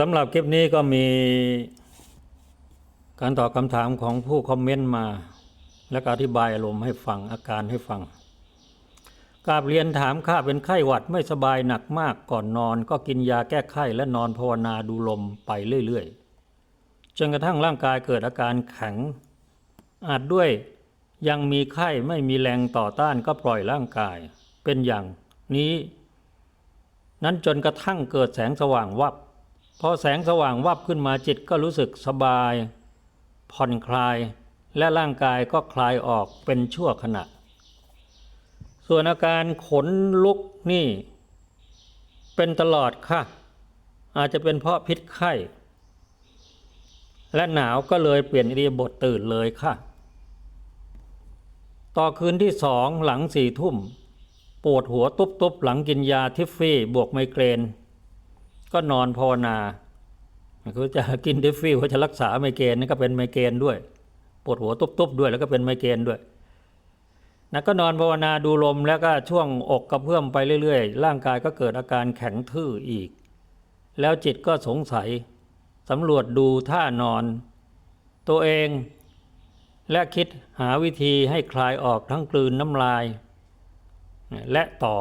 สำหรับคลิปนี้ก็มีการตอบคำถามของผู้คอมเมนต์มา และอธิบายอารมณ์ให้ฟังอาการให้ฟังกาบเรียนถามข้าเป็นไข้หวัดไม่สบายหนักมากก่อนนอน ก็กินยาแก้ไข้และนอนภาวนาดูลมไปเรื่อยๆจนกระทั่งร่างกายเกิดอาการแข็ง อาจด้วยยังมีไข้ไม่มีแรงต่อต้านก็ปล่อยร่างกาย เป็นอย่างนี้ นั้นจนกระทั่งเกิดแสงสว่างวับ พอแสงสว่างวับขึ้นมาจิตก็รู้สึกสบาย ผ่อนคลาย และร่างกายก็คลายออกเป็นชั่วขณะ ส่วนอาการขนลุกนี่ เป็นตลอดค่ะ อาจจะเป็นเพราะพิษไข้ และหนาวก็เลยเปลี่ยนอิริยาบถตื่นเลยค่ะ ต่อคืนที่สองหลังสี่ทุ่ม ปวดหัวตุบๆหลังกินยาทิฟฟี่บวกไมเกรน ก็นอนภาวนาคือจะกินทิฟฟี่เพื่อจะรักษาไมเกรนนี่ก็เป็นไมเกรนด้วยปวดหัวตุบๆด้วยแล้วก็เป็นไมเกรนด้วยนะก็นอนภาวนาดูลมแล้วก็ช่วงอกกระเพื่อมไปเรื่อยๆ ร่างกายก็เกิดอาการแข็งทื่ออีก แล้วจิตก็สงสัยสำรวจดูท่านอน ตัวเองและคิดหาวิธีให้คลายออกทั้งกลืนน้ำลาย และต่อ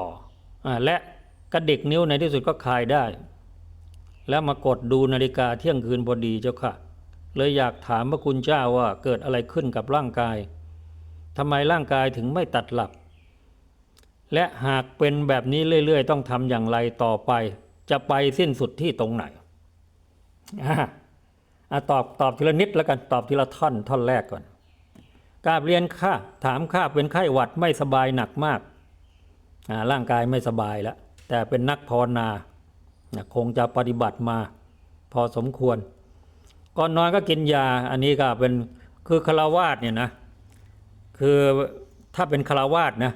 อและกระดิกนิ้วในที่สุดก็คลายได้ แล้วมากดดูนาฬิกาเที่ยงคืนพอดีเจ้าค่ะ เลยอยากถามพระคุณเจ้าว่าเกิดอะไรขึ้นกับร่างกายทำไมร่างกายถึงไม่ตัดหลับ และหากเป็นแบบนี้เรื่อย ๆ ต้องทำอย่างไรต่อไป จะไปสิ้นสุดที่ตรงไหนอะตอบตอบทีละนิดแล้วกันตอบทีละท่อนท่อนแรกก่อนกาบเรียนข้าถามข้าเป็นไข้หวัดไม่สบายหนักมากอ่าร่างกายไม่สบายแล้วแต่เป็นนักภาวนา นะคงจะปฏิบัติมาพอสมควร ก่อนนอนก็กินยาอันนี้ก็เป็นคือคารวาสเนี่ยนะคือถ้าเป็นคารวาสนะ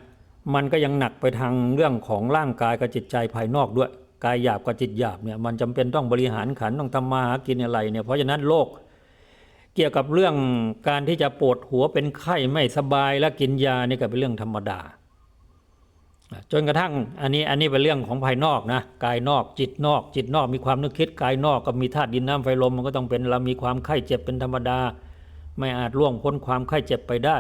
มันก็ยังหนักไปทางเรื่องของร่างกายกับจิตใจภายนอกด้วย กายหยาบกับจิตหยาบเนี่ยมันจำเป็นต้องบริหารขันต้องทำมาหากินอะไรเนี่ยเพราะฉะนั้นโรคเกี่ยวกับเรื่องการที่จะปวดหัวเป็นไข้ไม่สบายและกินยานี่ก็เป็นเรื่องธรรมดา จนกระทั่งอันนี้อันนี้เป็นเรื่องของภายนอกนะกายนอกจิตนอก จิตนอกมีความนึกคิดกายนอกก็มีธาตุดินน้ำไฟลมมันก็ต้องเป็นเรามีความไข้เจ็บเป็นธรรมดา ไม่อาจล่วงพ้นความไข้เจ็บไปได้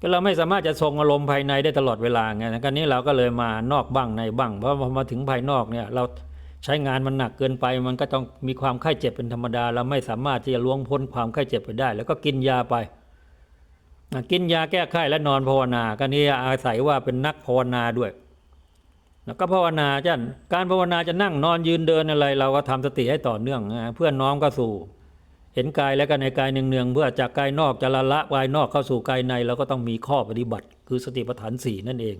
ก็เราไม่สามารถจะทรงอารมณ์ภายในได้ตลอดเวลาไงกันนี้เราก็เลยมานอกบ้างในบ้างเพราะพอมาถึงภายนอกเนี่ยเราใช้งานมันหนักเกินไป มันก็ต้องมีความไข้เจ็บเป็นธรรมดา เราไม่สามารถที่จะล่วงพ้นความไข้เจ็บไปได้ แล้วก็กินยาไป กินยาแก้ไข้และนอนภาวนาก็นี่อาศัยว่าเป็นนักภาวนาด้วยแล้วก็ภาวนาจ้ะการภาวนาจะนั่งนอนยืนเดินอะไร เราก็ทำสติให้ต่อเนื่องนะเพื่อน้อมก็สู่ เห็นกายแล้วก็ในกายเนืองๆเพื่อจากกายนอกจะละละกายนอกเข้าสู่กายในเราก็ต้องมีข้อปฏิบัติ คือสติปัฏฐานสี่นั่นเอง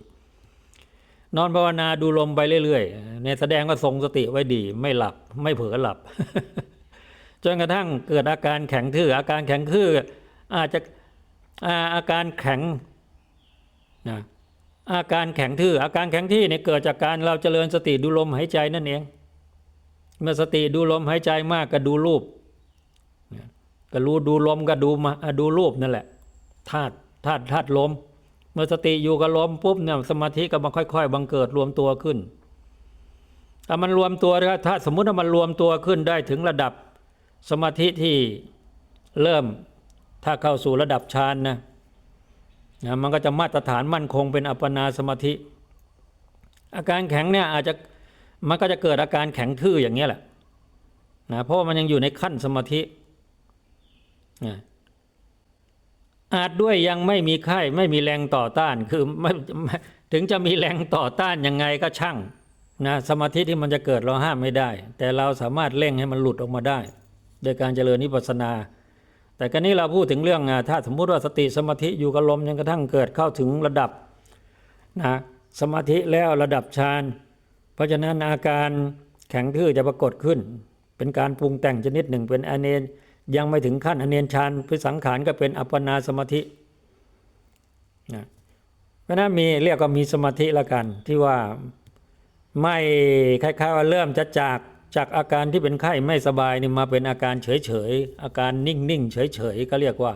นอนภาวนาดูลมไปเรื่อยๆในแสดงว่าทรงสติไว้ดี ไม่หลับไม่เผลอหลับจนกระทั่งเกิดอาการแข็งทื่ออาการแข็งทื่ออาจจะ อาอาการแข็งนะอาการแข็งทื่ออาการแข็งที่เนี่ยเกิดจากการเราเจริญสติดูลมหายใจนั่นเองเมื่อสติดูลมหายใจมากก็ดูรูปก็รู้ดูลมก็ดูมาดูรูปนั่นแหละธาตุธาตุธาตุลม เมื่อสติอยู่กับลมปุ๊บเนี่ยสมาธิก็มาค่อย ๆ บังเกิดรวมตัวขึ้นถ้ามันรวมตัวนะถ้าสมมุติว่ามันรวมตัวขึ้นได้ถึงระดับสมาธิที่เริ่ม ถ้าเข้าสู่ระดับฌานนะนะมันก็จะมาตรฐานมั่นคงเป็นอัปปนาสมาธิ อาการแข็งเนี่ยอาจจะมันก็จะเกิดอาการแข็งทื่ออย่างเงี้ยแหละนะเพราะว่ามันยังอยู่ในขั้นสมาธินะอาจด้วยยังไม่มีไข้ไม่มีแรงต่อต้านคือไม่ไม่ถึงจะมีแรงต่อต้านยังไงก็ช่างนะสมาธิที่มันจะเกิดเราห้ามไม่ได้ แต่เราสามารถเร่งให้มันหลุดออกมาได้ โดยการเจริญนิพพานา แต่กันนี้เราพูดถึงเรื่องถ้าสมมุติว่าสติสมาธิอยู่กับลมจนกระทั่งเกิดเข้าถึงระดับนะสมาธิแล้วระดับฌานเพราะฉะนั้นอาการแข็งทื่อจะปรากฏขึ้น เป็นการปรุงแต่งชนิดหนึ่งเป็นอเนนยังไม่ถึงขั้นอเนนฌานพิสังขารก็เป็นอัปปนาสมาธินะเพราะฉะนั้นมีเรียกว่ามีสมาธิละกันที่ว่าไม่คล้ายๆว่าเริ่มจะจาก จากอาการที่เป็นไข้ไม่สบายนี่มาเป็นอาการเฉยๆอาการนิ่งๆเฉยๆก็เรียกว่า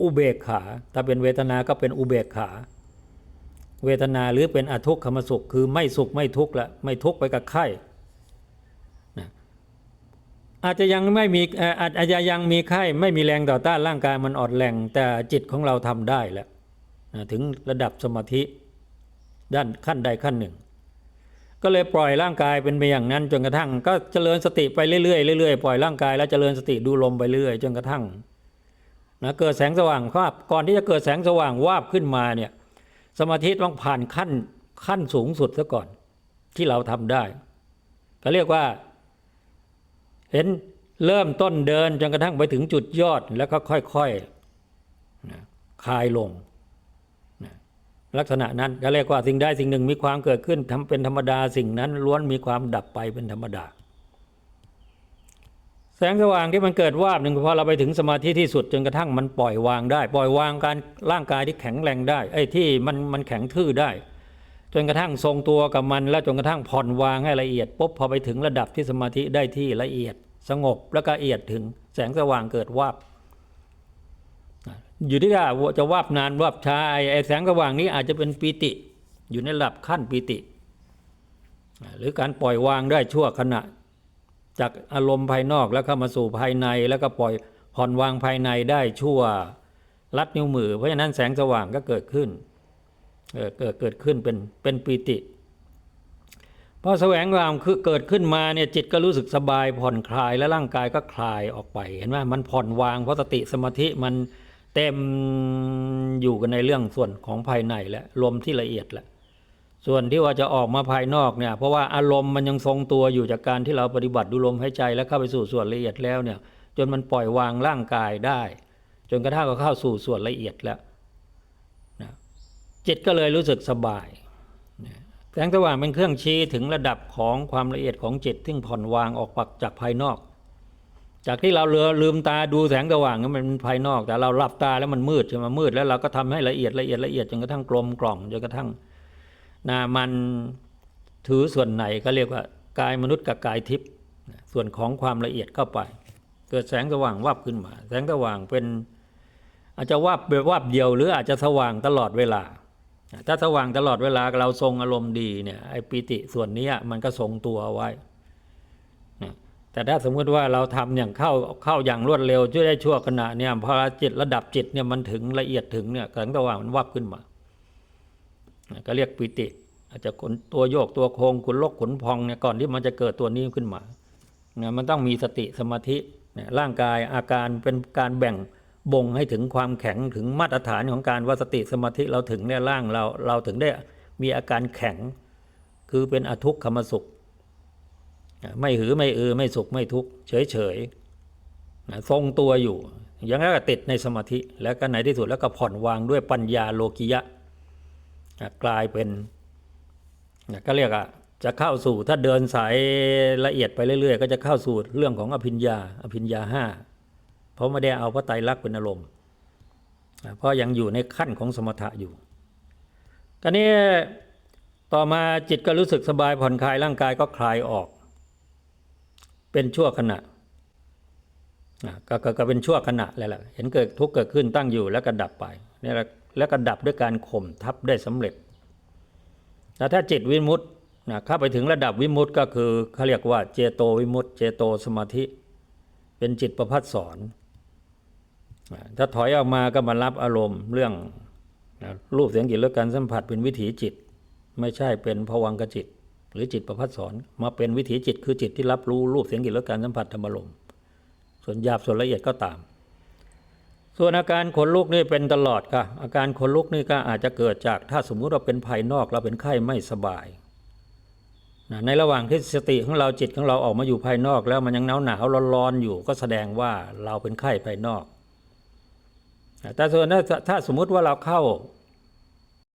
อุเบกขา ถ้าเป็นเวทนาก็เป็นอุเบกขา เวทนาหรือเป็นอทุกขมสุขคือไม่สุขไม่ทุกข์ละไม่ทุกข์ไปกับไข้นะอาจจะยังไม่มีอาจอาจะยังมีไข้ไม่มีแรงต่อต้านร่างกายมันอ่อนแรงแต่จิตของเราทำได้แล้วนะถึงระดับสมาธิด้านขั้นใดขั้นหนึ่ง ก็เลยปล่อยร่างกายเป็นไปอย่างนั้น จนกระทั่ง ก็เจริญสติไปเรื่อยๆเรื่อยๆปล่อยร่างกายแล้วเจริญสติดูลมไปเรื่อยจนกระทั่งนะเกิดแสงสว่างครับก่อนที่จะเกิดแสงสว่างวาบขึ้นมาเนี่ยสมาธิต้องผ่านขั้นขั้นสูงสุดซะก่อนที่เราทำได้ ก็เรียกว่า เห็นเริ่มต้นเดินจนกระทั่งไปถึงจุดยอดแล้วก็ค่อยๆคลายลง ลักษณะนั้นก็เรียกว่าสิ่งใดสิ่งหนึ่งมีความเกิดขึ้นทำเป็นธรรมดาสิ่งนั้นล้วนมีความดับไปเป็นธรรมดา แสงสว่างที่มันเกิดวาบหนึ่งพอเราไปถึงสมาธิที่สุดจนกระทั่งมันปล่อยวางได้ ปล่อยวางการร่างกายที่แข็งแรงได้ไอ้ที่มันมันแข็งทื่อได้ จนกระทั่งทรงตัวกับมัน แล้วจนกระทั่งผ่อนวางให้ละเอียดปุ๊บพอไปถึงระดับที่สมาธิได้ที่ละเอียด สงบแล้วก็ละเอียดถึงแสงสว่างเกิดวาบ อยู่ที่ว่าจะวาบนานวาบช้าไอ้แสงสว่างนี้อาจจะเป็นปีติ อยู่ในระดับขั้นปีติ หรือการปล่อยวางได้ชั่วขณะ จากอารมณ์ภายนอกแล้วเข้ามาสู่ภายในแล้วก็ปล่อยผ่อนวางภายในได้ชั่วลัดนิ้วมือ เพราะฉะนั้นแสงสว่างก็เกิดขึ้นเกิดเกิดขึ้นเป็นเป็นปีติพอแสวงวามคือเกิดขึ้นมาเนี่ยจิตก็รู้สึกสบายผ่อนคลายและร่างกายก็คลายออกไป เห็นไหมมันผ่อนวางเพราะสติสมาธิมัน เต็มอยู่กันในเรื่องส่วนของภายในและลมที่ละเอียดแหละส่วนที่ว่าจะออกมาภายนอกเนี่ย เพราะว่าอารมณ์มันยังทรงตัวอยู่จากการที่เราปฏิบัติดูลมหายใจแล้วเข้าไปสู่ส่วนละเอียดแล้วเนี่ย จนมันปล่อยวางร่างกายได้ จนกระทั่งก็เข้าสู่ส่วนละเอียดแล้วนะจิตก็เลยรู้สึกสบายแสงสว่างเป็นเครื่องชี้ถึงระดับของความละเอียดของจิตที่ผ่อนวางออกปักจากภายนอก จากที่เราเลือลืมตาดูแสงสว่างนั้นมันเป็นภายนอก แต่เราหลับตาแล้วมันมืดใช่ไหมมืดแล้วเราก็ทำให้ละเอียดละเอียดละเอียดจนกระทั่งกลมกล่อมจนกระทั่งนะมันถือส่วนไหนก็เรียกว่ากายมนุษย์กับกายทิพย์ส่วนของความละเอียดเข้าไป เกิดแสงสว่างวับขึ้นมา แสงสว่างเป็นอาจจะวับแบบวับเดียว หรืออาจจะสว่างตลอดเวลา ถ้าสว่างตลอดเวลาเราทรงอารมณ์ดีเนี่ยไอ้ปิติส่วนนี้มันก็ทรงตัวไว้ แต่ถ้าสมมติว่าเราทำอย่างเข้าเข้าอย่างรวดเร็วช่วยได้ชั่วขณะเนี่ยพอจิตระดับจิตเนี่ยมันถึงละเอียดถึงเนี่ยแสงสว่างมันวับขึ้นมา ก็เรียกปิติ อาจจะขนตัวโยกตัวโครงขนลกขนพองเนี่ยก่อนที่มันจะเกิดตัวนี้ขึ้นมาเนี่ยมันต้องมีสติสมาธิเนี่ยร่างกายอาการเป็นการแบ่งบ่งให้ถึงความแข็งถึงมาตรฐานของการว่าสติสมาธิเราถึงเนี่ยร่างเราเราถึงได้มีอาการแข็ง คือเป็นอทุกขมสุข ไม่หือไม่อือไม่สุขไม่ทุกข์เฉยเฉยๆทรงตัวอยู่อย่างนั้นก็ติดในสมาธิแล้วก็ในที่สุดแล้วก็ผ่อนวางด้วยปัญญาโลกิยะกลายเป็นก็เรียกอะจะเข้าสู่ถ้าเดินสายละเอียดไปเรื่อยๆ ก็จะเข้าสู่เรื่องของอภิญญา อภิญญาห้าเพราะไม่ได้เอาพระไตรลักษณ์เป็นอารมณ์เพราะยังอยู่ในขั้นของสมถะอยู่ตอนนี้ต่อมาจิตก็รู้สึกสบายผ่อนคลายร่างกายก็คลายออก เป็นชั่วขณะกก็ก็เป็นชั่วขณะเลยแหละเห็นเกิดทุกข์เกิดขึ้นตั้งอยู่แล้วก็ดับไปนี่แหละแล้วก็ดับด้วยการข่มทับได้สำเร็จแต่ถ้าจิตวิมุตต์นะเข้าไปถึงระดับวิมุตต์ก็คือเขาเรียกว่าเจโตวิมุตต์เจโตสมาธิ เป็นจิตประพัดสอนถ้าถอยออกมาก็มารับอารมณ์เรื่องรูปเสียงกลิ่นรสการสัมผัสเป็นวิถีจิต ไม่ใช่เป็นภวังกจิต หรือจิตประพัดสอนมาเป็นวิถีจิตคือจิตที่รับรู้รูปเสียงกลิ่นรสการสัมผัสธรรมอารมส่วนหยาบส่วนละเอียดก็ตาม ส่วนอาการขนลุกนี่เป็นตลอดค่ะ อาการขนลุกนี่ก็อาจจะเกิดจากถ้าสมมุติเราเป็นภายนอกเราเป็นไข้ไม่สบายนะในระหว่างที่สติของเราจิตของเราออกมาอยู่ภายนอก แล้วมันยังหนาวหนาวร้อนร้อนอยู่ก็แสดงว่าเราเป็นไข้ภายนอกแต่ส่วนถ้าถ้าสมมุติว่าเราเข้า